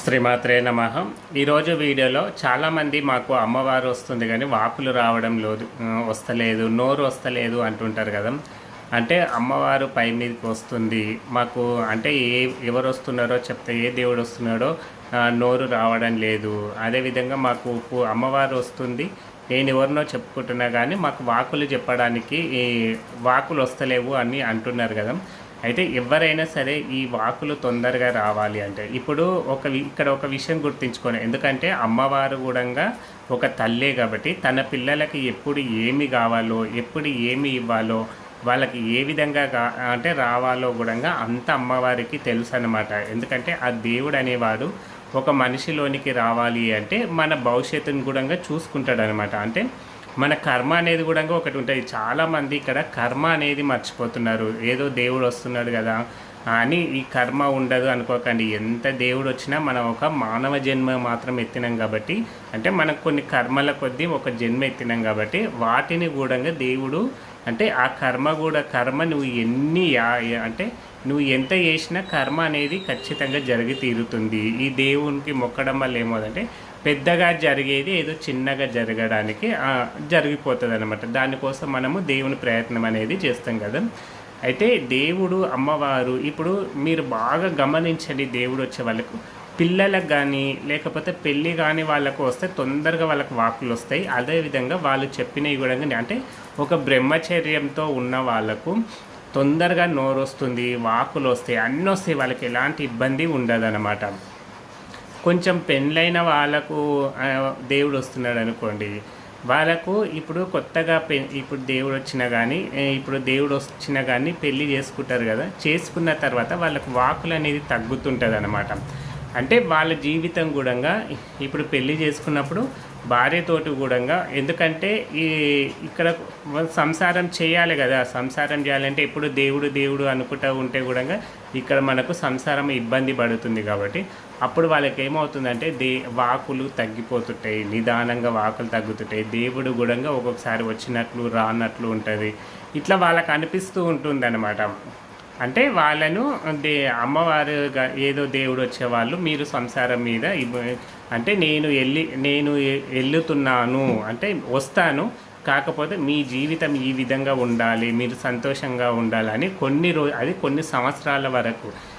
శ్రీమాత్రే నమ. ఈరోజు వీడియోలో చాలామంది మాకు అమ్మవారు వస్తుంది కానీ వాకులు రావడం లేదు వస్తలేదు నోరు వస్తలేదు అంటుంటారు కదా. అంటే అమ్మవారు పై మీదకి వస్తుంది. మాకు అంటే ఏ ఎవరు వస్తున్నారో చెప్తే ఏ దేవుడు వస్తున్నాడో నోరు రావడం లేదు. అదేవిధంగా మాకు అమ్మవారు వస్తుంది. నేను ఎవరినో చెప్పుకుంటున్నా కానీ మాకు వాకులు చెప్పడానికి ఈ వాకులు వస్తలేవు అని అంటున్నారు కదా. అయితే ఎవరైనా సరే ఈ వాకులు తొందరగా రావాలి అంటే ఇప్పుడు ఒక వి- ఇక్కడ ఒక విషయం గుర్తుంచుకోండి. ఎందుకంటే అమ్మవారు కూడా ఒక తల్లే కాబట్టి తన పిల్లలకి ఎప్పుడు ఏమి కావాలో ఎప్పుడు ఏమి ఇవ్వాలో వాళ్ళకి ఏ విధంగా కా- అంటే రావాలో కూడా అంత అమ్మవారికి తెలుసు అనమాట ఎందుకంటే ఆ దేవుడు అనేవాడు ఒక మనిషిలోనికి రావాలి అంటే మన భవిష్యత్తుని కూడా చూసుకుంటాడు అనమాట అంటే మన కర్మ అనేది కూడా ఒకటి ఉంటుంది. చాలామంది ఇక్కడ కర్మ అనేది మర్చిపోతున్నారు. ఏదో దేవుడు వస్తున్నాడు కదా అని ఈ కర్మ ఉండదు అనుకోకండి. ఎంత దేవుడు వచ్చినా మనం ఒక మానవ జన్మ మాత్రం ఎత్తినాం కాబట్టి అంటే మనకు కొన్ని కర్మల కొద్దీ ఒక జన్మ ఎత్తినాం కాబట్టి వాటిని కూడా దేవుడు అంటే ఆ కర్మ కూడా కర్మ నువ్వు ఎన్ని యా- అంటే నువ్వు ఎంత చేసినా కర్మ అనేది ఖచ్చితంగా జరిగి తీరుతుంది. ఈ దేవునికి మొక్కడం వల్ల ఏమవుతుందంటే పెద్దగా జరిగేది ఏదో చిన్నగా జరగడానికి జరిగిపోతుంది అనమాట దానికోసం మనము దేవుని ప్రయత్నం అనేది చేస్తాం కదా. అయితే దేవుడు అమ్మవారు ఇప్పుడు మీరు బాగా గమనించండి దేవుడు వచ్చే వాళ్ళకు. పిల్లలకు కానీ లేకపోతే పెళ్ళి కానీ వాళ్ళకు వస్తే తొందరగా వాళ్ళకు వాకులు వస్తాయి. అదేవిధంగా వాళ్ళు చెప్పినవి కూడా అంటే ఒక బ్రహ్మచర్యంతో ఉన్న వాళ్ళకు తొందరగా నోరు వస్తుంది వాకులు వస్తాయి. అన్నీ వస్తాయి. వాళ్ళకి ఎలాంటి ఇబ్బంది ఉండదన్నమాట. కొంచెం పెళ్ళైన వాళ్ళకు దేవుడు వస్తున్నాడు అనుకోండి. వాళ్ళకు ఇప్పుడు కొత్తగా పె ఇప్పుడు దేవుడు వచ్చినా కానీ ఇప్పుడు దేవుడు వచ్చినా కానీ పెళ్ళి చేసుకుంటారు కదా. చేసుకున్న తర్వాత వాళ్ళకు వాకులు అనేది తగ్గుతుంటుంది అనమాట అంటే వాళ్ళ జీవితం కూడా ఇప్పుడు పెళ్ళి చేసుకున్నప్పుడు భార్యతోటి కూడా ఎందుకంటే ఈ ఇక్కడ సంసారం చేయాలి కదా. సంసారం చేయాలంటే ఎప్పుడు దేవుడు దేవుడు అనుకుంటూ ఉంటే కూడా ఇక్కడ మనకు సంసారం ఇబ్బంది పడుతుంది కాబట్టి అప్పుడు వాళ్ళకి ఏమవుతుందంటే దే వాకులు తగ్గిపోతుంటాయి నిదానంగా వాకులు తగ్గుతుంటాయి. దేవుడు కూడా ఒక్కొక్కసారి వచ్చినట్లు రానట్లు ఉంటుంది. ఇట్లా వాళ్ళకు అనిపిస్తూ ఉంటుంది అంటే వాళ్ళను దే అమ్మవారు ఏదో దేవుడు వచ్చేవాళ్ళు మీరు సంసారం మీద అంటే నేను వెళ్ళి నేను వెళ్ళుతున్నాను అంటే వస్తాను. కాకపోతే మీ జీవితం ఈ విధంగా ఉండాలి మీరు సంతోషంగా ఉండాలని కొన్ని రోజు అది కొన్ని సంవత్సరాల వరకు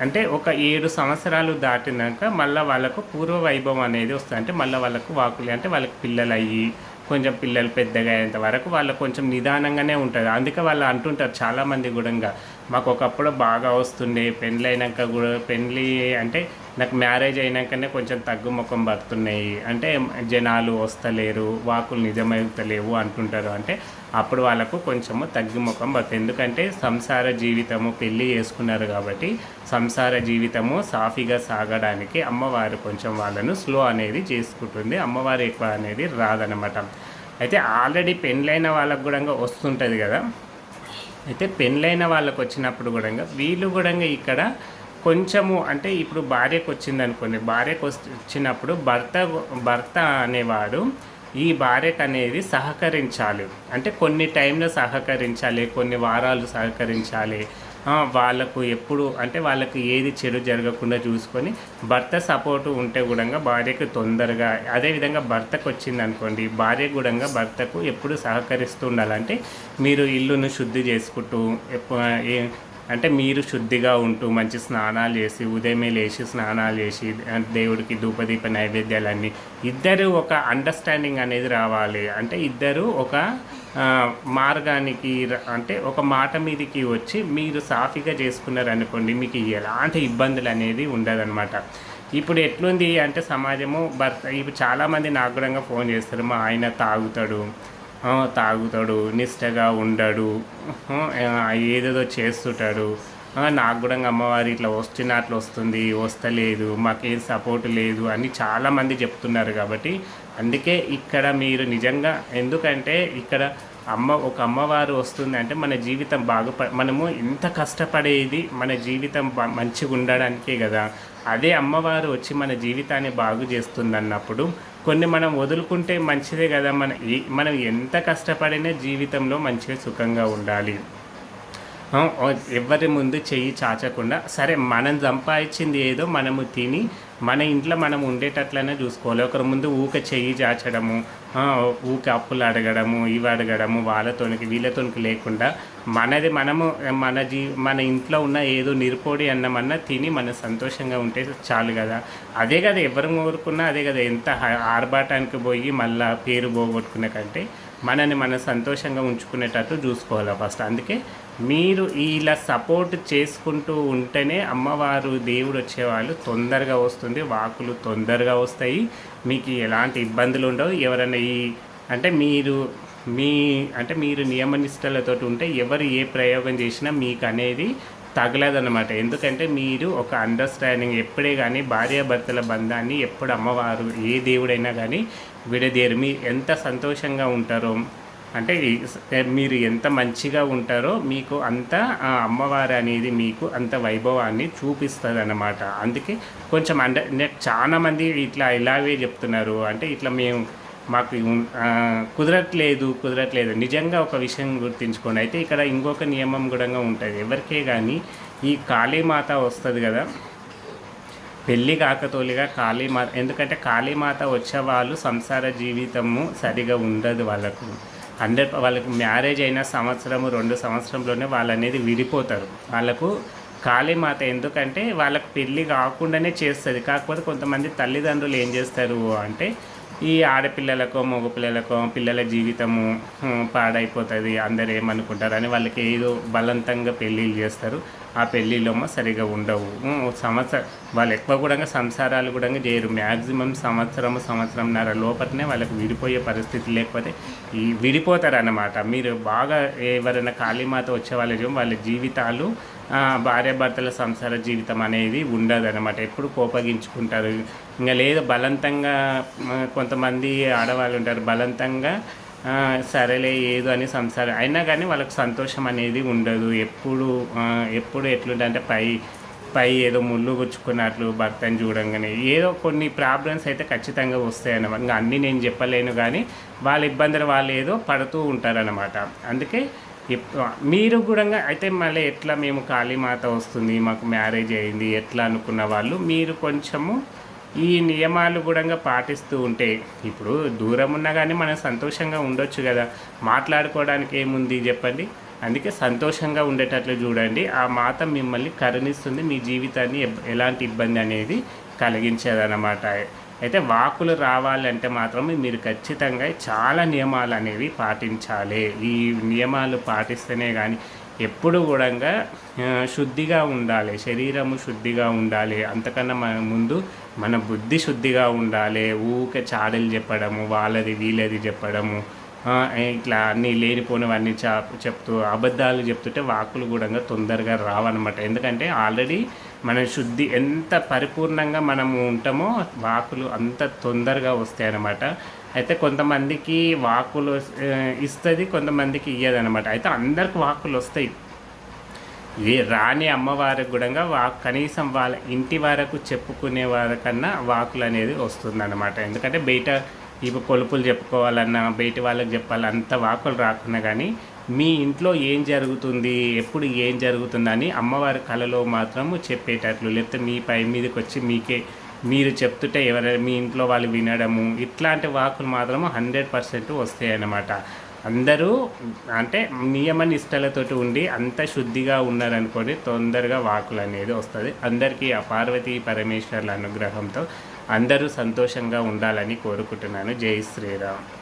అంటే ఒక ఏడు సంవత్సరాలు దాటినాక మళ్ళీ వాళ్ళకు పూర్వ వైభవం అనేది వస్తుంది. అంటే మళ్ళీ వాళ్ళకు వాకులు అంటే వాళ్ళకి పిల్లలు అయ్యి కొంచెం పిల్లలు పెద్దగా అయ్యేంత వరకు వాళ్ళు కొంచెం నిదానంగానే ఉంటుంది. అందుకే వాళ్ళు అంటుంటారు చాలామంది కూడా మాకు ఒకప్పుడు బాగా వస్తుండే. పెళ్ళి అయినాక కూడా పెళ్ళి అంటే నాకు మ్యారేజ్ అయినాకనే కొంచెం తగ్గుముఖం పడుతున్నాయి. అంటే జనాలు వస్తలేరు వాకులు నిజమవుతలేవు అంటుంటారు. అంటే అప్పుడు వాళ్ళకు కొంచెము తగ్గుముఖం పడుతుంది. ఎందుకంటే సంసార జీవితము పెళ్ళి చేసుకున్నారు కాబట్టి సంసార జీవితము సాఫీగా సాగడానికి అమ్మవారు కొంచెం వాళ్ళను స్లో అనేది చేసుకుంటుంది. అమ్మవారు ఎక్కువ అనేది రాదనమాట అయితే ఆల్రెడీ పెళ్ళైన వాళ్ళకు కూడా వస్తుంటుంది కదా. అయితే పెళ్ళైన వాళ్ళకు వచ్చినప్పుడు కూడా వీళ్ళు కూడా ఇక్కడ కొంచెము అంటే ఇప్పుడు భార్యకు వచ్చింది అనుకోండి భార్యకు వచ్చినప్పుడు భర్త భర్త అనేవాడు ఈ భార్యకు అనేది సహకరించాలి. అంటే కొన్ని టైంలో సహకరించాలి కొన్ని వారాలు సహకరించాలి వాళ్ళకు ఎప్పుడు అంటే వాళ్ళకి ఏది చెడు జరగకుండా చూసుకొని భర్త సపోర్టు ఉంటే కూడా భార్యకు తొందరగా అదేవిధంగా భర్తకు వచ్చింది అనుకోండి భార్య కూడా భర్తకు ఎప్పుడు సహకరిస్తూ ఉండాలంటే మీరు ఇల్లును శుద్ధి చేసుకుంటూ అంటే మీరు శుద్ధిగా ఉంటూ మంచి స్నానాలు చేసి ఉదయమే లేచి స్నానాలు చేసి దేవుడికి ధూపదీప నైవేద్యాలన్నీ ఇద్దరు ఒక అండర్స్టాండింగ్ అనేది రావాలి. అంటే ఇద్దరు ఒక మార్గానికి అంటే ఒక మాట మీదకి వచ్చి మీరు సాఫీగా చేసుకున్నారు అనుకోండి మీకు ఎలాంటి ఇబ్బందులు అనేది ఉండదన్నమాట. ఇప్పుడు ఎట్లుంది అంటే సమాజము భర్త ఇప్పుడు చాలామంది నాకు కూడా ఫోన్ చేస్తారు మా ఆయన తాగుతాడు తాగుతాడు నిష్టగా ఉండడు ఏదేదో చేస్తుంటాడు నాకు కూడా అమ్మవారి ఇట్లా వస్తున్న అట్లా వస్తుంది వస్తలేదు మాకేం సపోర్ట్ లేదు అని చాలామంది చెప్తున్నారు కాబట్టి అందుకే ఇక్కడ మీరు నిజంగా ఎందుకంటే ఇక్కడ అమ్మ ఒక అమ్మవారు వస్తుంది అంటే మన జీవితం బాగుప మనము ఎంత కష్టపడేది మన జీవితం మంచిగా ఉండడానికే కదా. అదే అమ్మవారు వచ్చి మన జీవితాన్ని బాగు చేస్తుంది అన్నప్పుడు కొన్ని మనం వదులుకుంటే మంచిదే కదా. మన మనం ఎంత కష్టపడినా జీవితంలో మంచిగా సుఖంగా ఉండాలి. ఎవరి ముందు చెయ్యి చాచకుండా సరే మనం సంపాదించింది ఏదో మనము తిని మన ఇంట్లో మనం ఉండేటట్లనే చూసుకోవాలి. ఒకరి ముందు ఊక చెయ్యి చాచడము ఊక అప్పులు అడగడము ఇవి అడగడము వాళ్ళతోనికి వీళ్ళతోనికి లేకుండా మనది మనము మన జీ మన ఇంట్లో ఉన్న ఏదో నిరుపోడి అన్నమన్నా తిని మనం సంతోషంగా ఉంటే చాలు కదా. అదే కదా ఎవరు కోరుకున్నా అదే కదా ఎంత ఆర్భాటానికి పోయి మళ్ళీ పేరు పోగొట్టుకునే కంటే మనని మనం సంతోషంగా ఉంచుకునేటట్టు చూసుకోవాలి ఫస్ట్ అందుకే మీరు ఇలా సపోర్ట్ చేసుకుంటూ ఉంటేనే అమ్మవారు దేవుడు వచ్చేవాళ్ళు తొందరగా వస్తుంది వాకులు తొందరగా వస్తాయి. మీకు ఎలాంటి ఇబ్బందులు ఉండవు. ఎవరైనా ఈ అంటే మీరు మీ అంటే మీరు నియమనిష్టలతో ఉంటే ఎవరు ఏ ప్రయోగం చేసినా మీకు అనేది తగలదన్నమాట. ఎందుకంటే మీరు ఒక అండర్స్టాండింగ్ ఎప్పుడే కానీ భార్యాభర్తల బంధాన్ని ఎప్పుడు అమ్మవారు ఏ దేవుడైనా కానీ విడదీయరు. మీరు ఎంత సంతోషంగా ఉంటారో అంటే మీరు ఎంత మంచిగా ఉంటారో మీకు అంత అమ్మవారు అనేది మీకు అంత వైభవాన్ని చూపిస్తుంది అన్నమాట అందుకే కొంచెం అండర్ చాలామంది ఇట్లా ఇలాగే చెప్తున్నారు. అంటే ఇట్లా మేము మాకు కుదరట్లేదు కుదరట్లేదు. నిజంగా ఒక విషయం గుర్తించుకోండి. అయితే ఇక్కడ ఇంకొక నియమం కూడా ఉంటుంది. ఎవరికే కానీ ఈ కాళీమాత వస్తుంది కదా. పెళ్ళి కాకతోలిగా కాళీమాత ఎందుకంటే కాళీమాత వచ్చే వాళ్ళు సంసార జీవితము సరిగా ఉండదు వాళ్ళకు. హండ్రెడ్ వాళ్ళకి మ్యారేజ్ అయిన సంవత్సరము రెండు సంవత్సరంలోనే వాళ్ళు అనేది విడిపోతారు. వాళ్ళకు కాళీమాత ఎందుకంటే వాళ్ళకి పెళ్ళి కాకుండానే చేస్తుంది. కాకపోతే కొంతమంది తల్లిదండ్రులు ఏం చేస్తారు అంటే ఈ ఆడపిల్లలకో మగపిల్లలకో పిల్లల జీవితము పాడైపోతుంది అందరు ఏమనుకుంటారు అని వాళ్ళకి ఏదో బలవంతంగా పెళ్ళిళ్ళు చేస్తారు. ఆ పెళ్ళిళ్ళేమో సరిగా ఉండవు. సంవత్సర సంవత్సరం వాళ్ళు ఎక్కువ కూడా సంసారాలు కూడా చేయరు. మ్యాక్సిమం సంవత్సరం సంవత్సరంన్నర లోపలనే వాళ్ళకి విడిపోయే పరిస్థితి లేకపోతే ఈ విడిపోతారు అన్నమాట మీరు బాగా ఎవరైనా కాళీమాత వచ్చే వాళ్ళ వాళ్ళ జీవితాలు భార్యాభర్తల సంసార జీవితం అనేది ఉండదు అనమాట ఎప్పుడు కోపగించుకుంటారు. ఇంకా లేదు బలవంతంగా కొంతమంది ఆడవాళ్ళు ఉంటారు. బలవంతంగా సరేలే ఏదో అని సంసారం. అయినా కానీ వాళ్ళకి సంతోషం అనేది ఉండదు. ఎప్పుడు ఎప్పుడు ఎట్లుంటే అంటే పై పై ఏదో ముళ్ళు గుచ్చుకున్నట్లు భర్తను చూడంగానే. ఏదో కొన్ని ప్రాబ్లమ్స్ అయితే ఖచ్చితంగా వస్తాయన్నమాట ఇంకా అన్నీ నేను చెప్పలేను కానీ వాళ్ళ ఇబ్బందులు వాళ్ళు ఏదో పడుతూ ఉంటారన్నమాట. అందుకే మీరు కూడా అయితే మళ్ళీ ఎట్లా మేము కాళీమాత వస్తుంది మాకు మ్యారేజ్ అయింది ఎట్లా అనుకున్న వాళ్ళు మీరు కొంచెము ఈ నియమాలు కూడా పాటిస్తూ ఉంటే ఇప్పుడు దూరం ఉన్నా కానీ మనం సంతోషంగా ఉండొచ్చు కదా. మాట్లాడుకోవడానికి ఏముంది చెప్పండి? అందుకే సంతోషంగా ఉండేటట్లు చూడండి. ఆ మాత మిమ్మల్ని కరుణిస్తుంది మీ జీవితాన్ని ఎలాంటి ఇబ్బంది అనేది కలిగించేదన్నమాట. అయితే వాకులు రావాలంటే మాత్రం మీరు ఖచ్చితంగా చాలా నియమాలు అనేవి పాటించాలి. ఈ నియమాలు పాటిస్తేనే కానీ ఎప్పుడు కూడా శుద్ధిగా ఉండాలి. శరీరము శుద్ధిగా ఉండాలి. అంతకన్నా మన ముందు మన బుద్ధి శుద్ధిగా ఉండాలి. ఊకే చాడలు చెప్పడము వాళ్ళది వీళ్ళది చెప్పడము ఇట్లా అన్నీ లేనిపోనివన్నీ చా- చెప్తూ అబద్ధాలు చెప్తుంటే వాకులు కూడా తొందరగా రావన్నమాట. ఎందుకంటే ఆల్రెడీ మన శుద్ధి ఎంత పరిపూర్ణంగా మనము ఉంటామో వాకులు అంత తొందరగా వస్తాయన్నమాట. అయితే కొంతమందికి వాకులు ఇస్తుంది కొంతమందికి ఇయ్యదన్నమాట. అయితే అందరికి వాకులు వస్తాయి. ఇది రాని అమ్మవారికి కూడా వా కనీసం వాళ్ళ ఇంటి వరకు చెప్పుకునే వారికన్నా వాకులు అనేది వస్తుందన్నమాట. ఎందుకంటే బయట ఇవి కొలుపులు చెప్పుకోవాలన్నా బయట వాళ్ళకి చెప్పాలన్నా అంత వాకులు రాకున్నా కానీ మీ ఇంట్లో ఏం జరుగుతుంది ఎప్పుడు ఏం జరుగుతుందని అమ్మవారి కళలో మాత్రము చెప్పేటట్లు లేకపోతే మీ పై మీదకి వచ్చి మీకే మీరు చెప్తుంటే ఎవరైనా మీ ఇంట్లో వాళ్ళు వినడము ఇట్లాంటి వాకులు మాత్రము హండ్రెడ్ పర్సెంట్ వస్తాయి అన్నమాట అందరూ అంటే నియమ నిష్టలతోటి ఉండి అంత శుద్ధిగా ఉన్నారనుకోండి తొందరగా వాకులు అనేది వస్తుంది. అందరికీ ఆ పార్వతీ పరమేశ్వర్ల అనుగ్రహంతో అందరూ సంతోషంగా ఉండాలని కోరుకుంటున్నాను. జై శ్రీరామ్.